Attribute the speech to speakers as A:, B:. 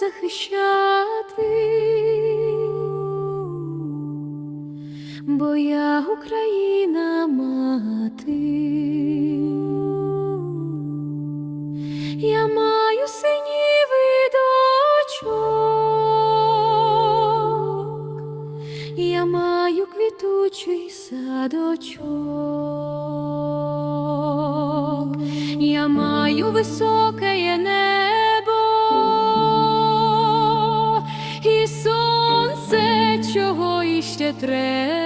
A: захищати, бо я Україна мати. Я маю синів і дочок, я маю квітучий садочок, я маю високе небо Red.